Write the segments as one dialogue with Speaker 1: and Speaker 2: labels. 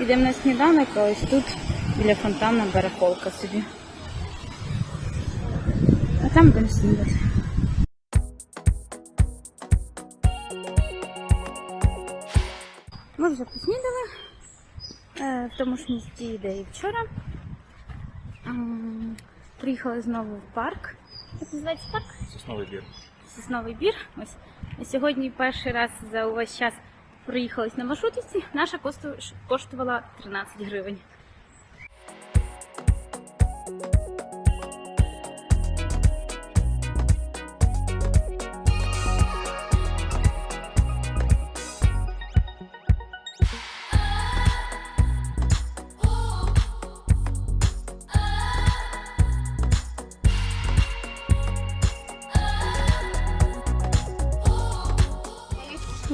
Speaker 1: Йдемо на сніданок, а ось тут біля фонтану барахолка собі. А там будемо снідати. Ми вже поснідали е, в тому ж місті, де і вчора. Приїхали знову в парк. Як називається парк?
Speaker 2: Сосновий бір.
Speaker 1: Сосновий бір. Ось. Сьогодні перший раз за увесь час проїхались на маршрутці. Наша коштувала 13 гривень.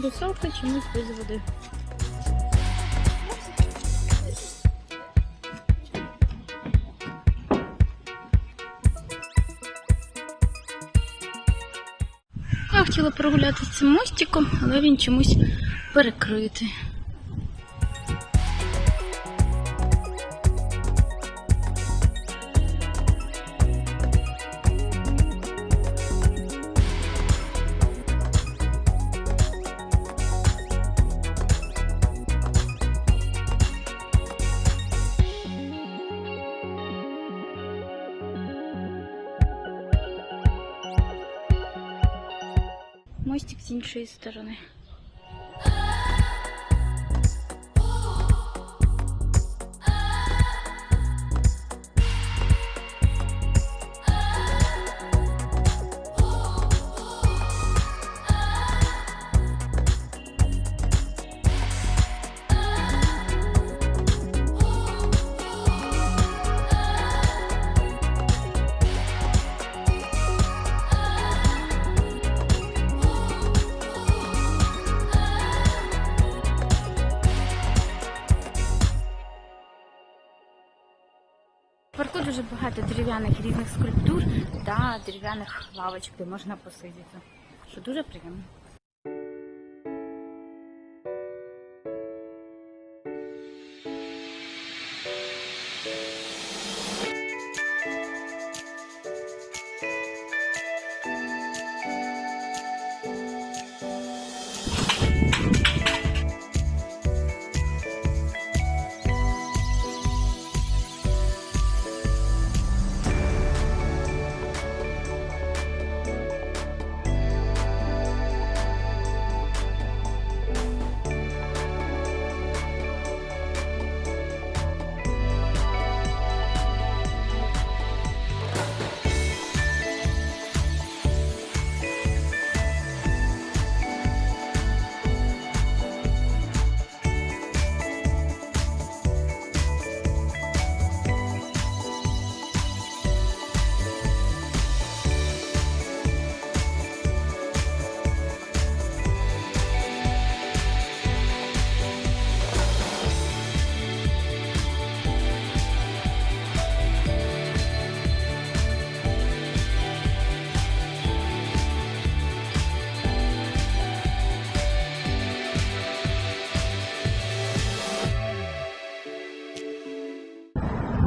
Speaker 1: Русалка чомусь без води. Я хотіла прогулятися цим мостиком, але він чомусь перекритий. Мостик з іншої сторони. Багато дерев'яних різних скульптур та дерев'яних лавочок, де можна посидіти. Що дуже приємно.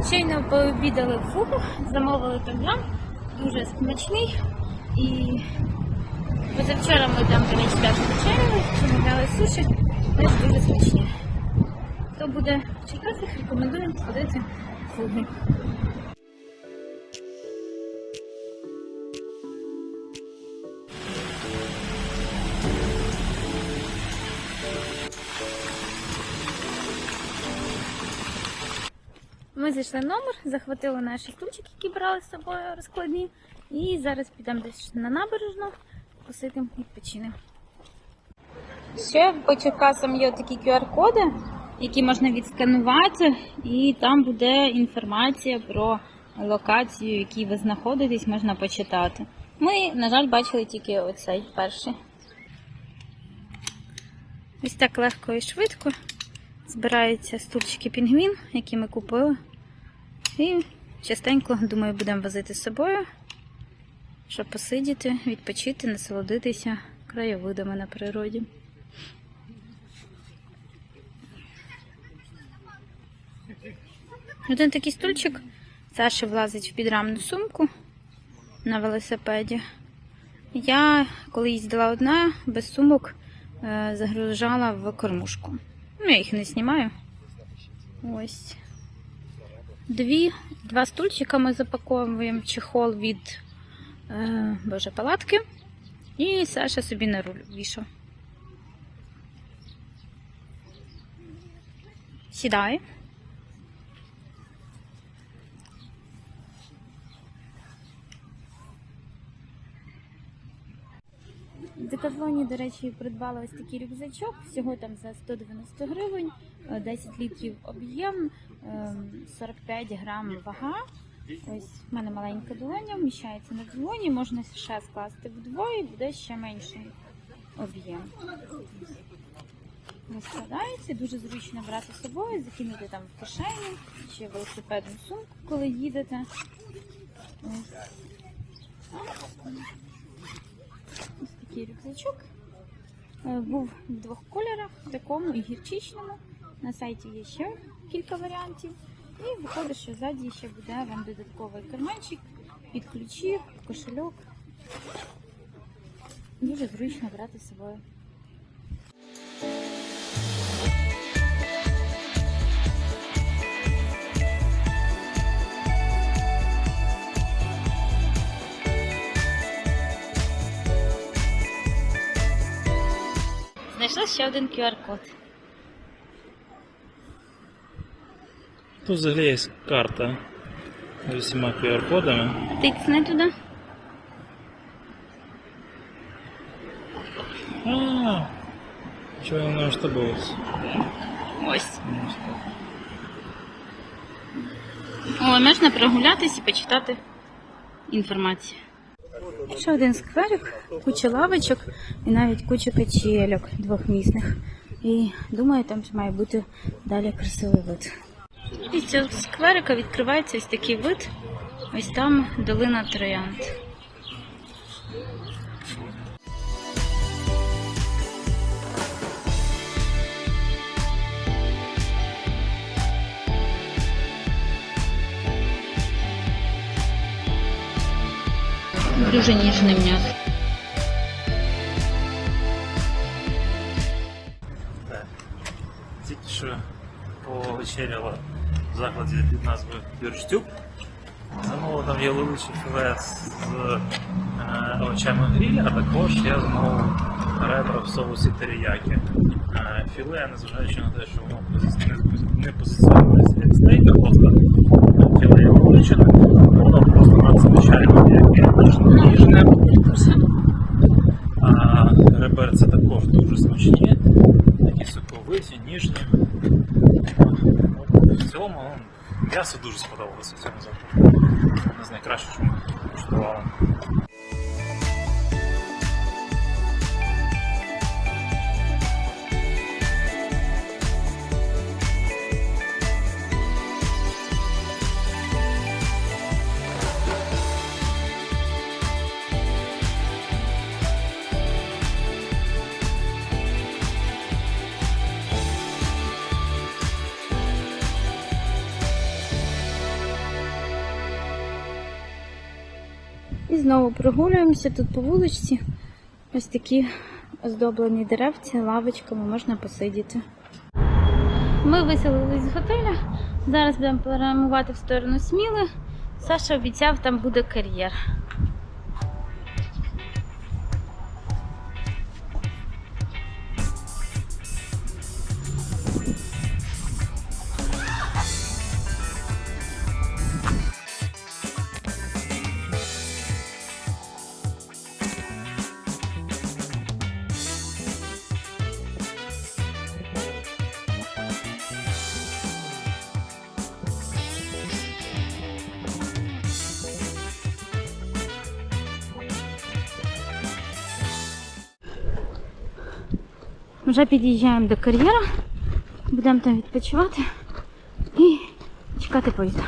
Speaker 1: Щойно пообідали фугу, замовили там дуже смачний. І позавчора ми там до речі теж вечеряли, суші, теж дуже смачні. Хто буде Черкасах, рекомендуємо сходити в фуги. Ми зайшли в номер, захватили наші стульчики, які брали з собою розкладні. І зараз підемо десь на набережну, посидимо відпочинемо. Ще по Черкасам є такі QR-коди, які можна відсканувати, і там буде інформація про локацію, в якій ви знаходитесь, можна почитати. Ми, на жаль, бачили тільки оцей перший. Ось так легко і швидко збираються стульчики пінгвін, які ми купили. І частенько, думаю, будемо возити з собою, щоб посидіти, відпочити, насолодитися краєвидами на природі. Один такий стульчик Саші влазить в підрамну сумку на велосипеді. Я, коли їздила одна, без сумок е, загружала в кормушку. Ну, я їх не знімаю. Ось. Дві, два стульчика ми запаковуємо чехол від е, Боже, палатки. І Саша собі на руль вішав. Сідає. В Декатлоні, до речі, придбала ось такий рюкзачок. Всього там за 190 гривень, е, 10 літрів об'єм, 45 грам вага. Ось в мене маленька долоня, вміщається на долоні, можна ще скласти вдвоє, буде ще менший об'єм. Розкладається, дуже зручно брати з собою, закинути там в кишеню чи велосипедну сумку, коли їдете. Ось. Ось такий рюкзачок. Е, Був в двох кольорах, в такому і гірчичному. На сайті є ще кілька варіантів. І виходить, що ззаді ще буде вам додатковий карманчик під ключі, кошельок. Дуже зручно брати з собою. Знайшла ще один QR-код.
Speaker 2: Тут взагалі є карта з усіма QR-кодами.
Speaker 1: Тицни туди.
Speaker 2: А, чого я не масштабувався?
Speaker 1: Ось. О, можна прогулятись і почитати інформацію. Ще один скверик, куча лавочок і навіть куча качельок двохмісних. І думаю, там має бути далі красивий вид. І з цього скверика відкривається ось такий вид. Ось там долина Троянд. Дуже ніжне м'ясо.
Speaker 2: Тільки що повечеряла закладі під назвою Бюрштюб. Замовив там яловичий філе з е, овочами гріля, а також я замовив ребра в соусі теріякі. Е, філе, незважаючи на те, що воно не позиціонується як стейк, а просто філе яловичини, воно просто надзвичайно яке ніжне. А реберці також дуже смачні, такі соковиті, ніжні. В цілому ну, м'ясо дуже сподобалося в цьому закладі.
Speaker 1: І знову прогулюємося тут по вуличці. Ось такі оздоблені деревці, лавочками можна посидіти. Ми виселились з готеля. Зараз будемо перемувати в сторону Сміли. Саша обіцяв, там буде кар'єр. Вже під'їжджаємо до кар'єра, будемо там відпочивати і чекати поїзда.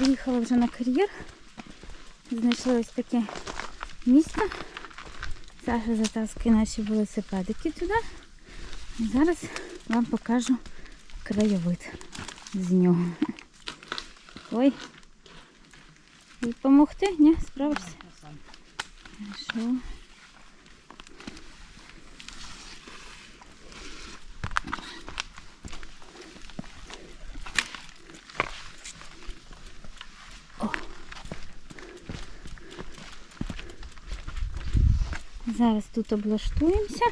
Speaker 1: Приїхала вже на кар'єр. Знайшли ось таке місце. Саша затаскує наші велосипедики туди. І зараз вам покажу краєвид з нього. Ой. І? Ні, справишся? Хорошо. Зараз тут облаштуємося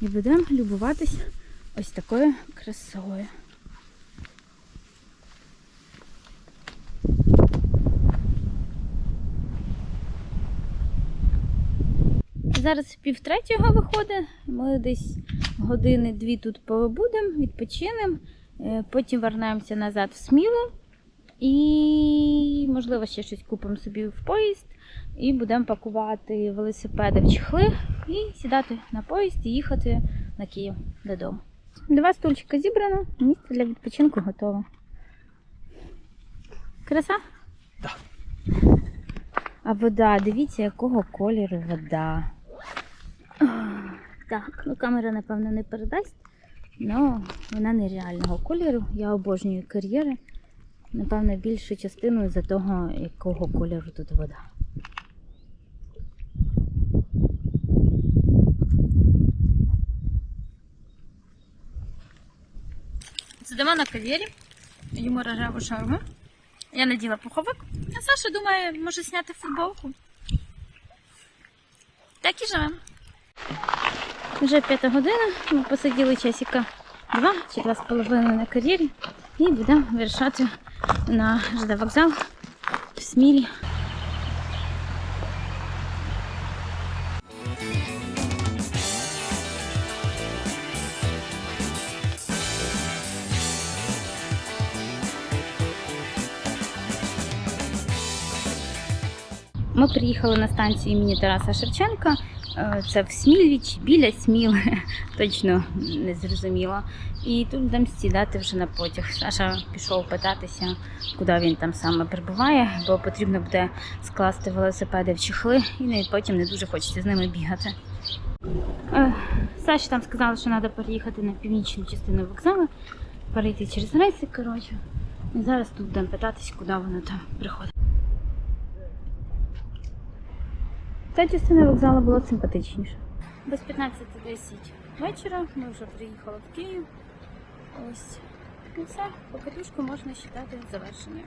Speaker 1: і будемо любуватись ось такою красою. Зараз пів третього виходить. Ми десь години-дві тут побудемо, відпочинемо, е, потім вернемося назад в Смілу і, можливо, ще щось купимо собі в поїзд і будемо пакувати велосипеди в чехли і сідати на поїзд і їхати на Київ додому. Два стульчика зібрано, місце для відпочинку готове. Краса?
Speaker 2: Так.
Speaker 1: А вода, дивіться, якого кольору вода. Так, ну камера, напевно, не передасть, але вона нереального кольору. Я обожнюю кар'єри. Напевно, більшу частину за того, якого кольору тут вода. Сидимо на кав'єрі, їмо рожеву шаурму. Я наділа пуховик, а Саша думає, може зняти футболку. Так і живемо. Вже п'ята година, ми посиділи часика два чи два з половиною на кар'єрі і будемо вирішати на ЖД вокзал в Смілі. Ми приїхали на станцію імені Тараса Шевченка. Е, Це в Смілі чи біля Сміли, точно не зрозуміло. І тут будемо сідати вже на потяг. Саша пішов питатися, куди він там саме прибуває, бо потрібно буде скласти велосипеди в чехли, і потім не дуже хочеться з ними бігати. Е, Саші там сказали, що треба переїхати на північну частину вокзалу, перейти через рейси, коротше. І зараз тут будемо питатись, куди воно там приходить. Ця частина вокзалу була симпатичніша. Без 15.10 вечора ми вже приїхали в Київ. Ось. І все, покатушку можна вважати завершеною.